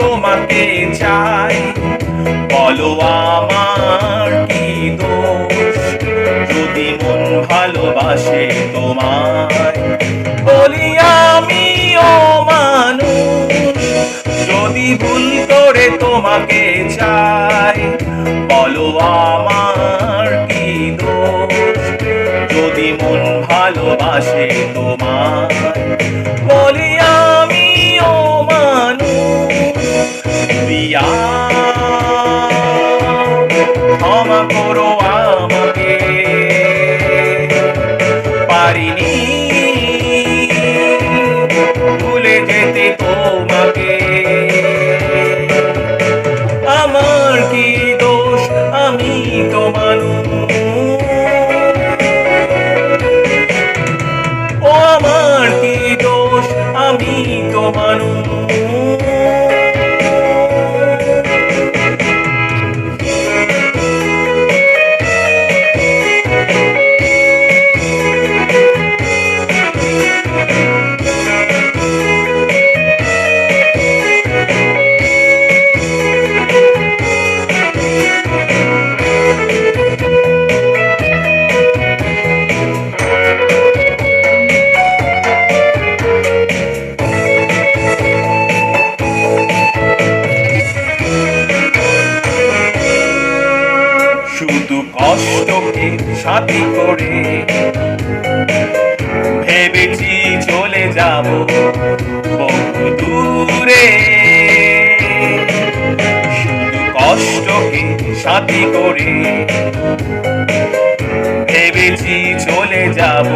তোমাকে চাই। বলো আমার কি দোষ? যদি মন ভালোবাসে তোমায়, বলি আমি ও মানুষ। যদি ভুল করে তোমাকে চাই, বলো আমার কি দোষ? যদি মন ভালোবাসে তোমায় ক্ষমা করো আমাকে। পারিনি ভুলে যেতে তোমাকে সাথী করে। ভেবেছি চলে যাব বহু দূরে। শুধু কষ্টকে সাথী করে। ভেবেছি চলে যাব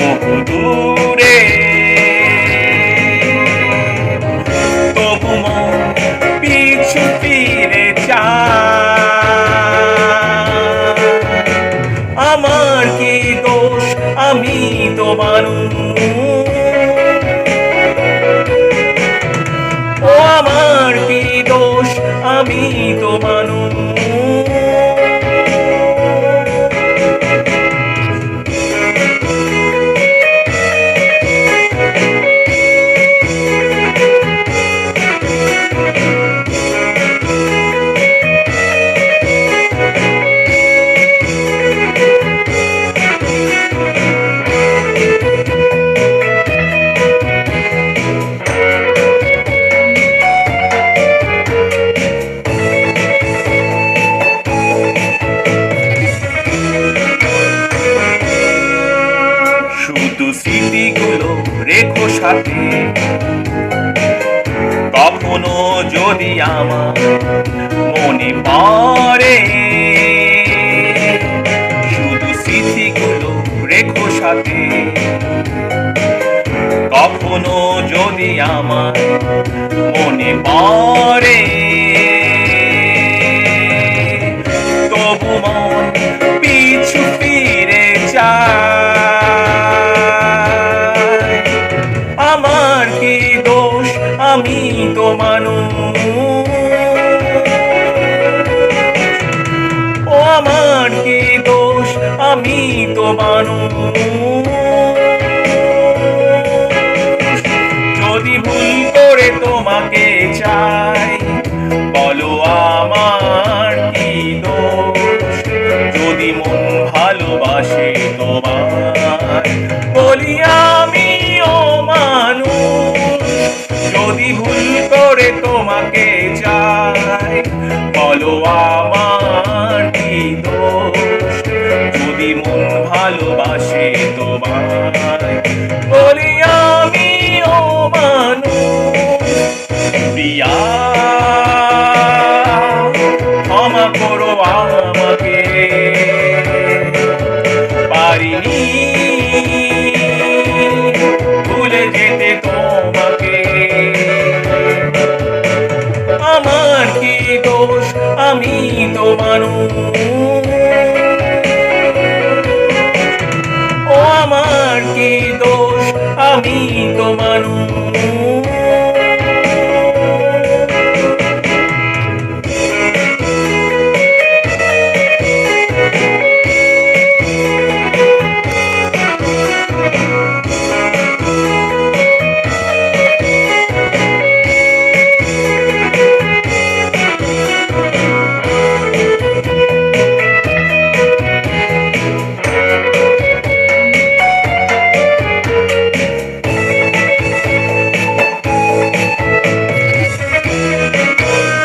বহু দূরে। আমি তো শুধু স্মৃতিগুলো রেখো সাথে। কখনো যদি আমার মনে পড়ে, শুধু স্মৃতিগুলো রেখো সাথে। কখনো যদি আমার মনে পড়ে কি দোষ? আমি তো মানুষ। ও আমার কি দোষ? আমি তো মানুষ। যদি ভুল করে তোমাকে চাই তোমাকে চাই, বলো আমার কি দোষ? যদি মন ভালোবাসে তোমার বলি আমি ও মানুষ। প্রিয়া ক্ষমা করো আমাকে। পারিনি আমি তো মানুষ। ও আমার কি দোষ? আমি তো মানুষ।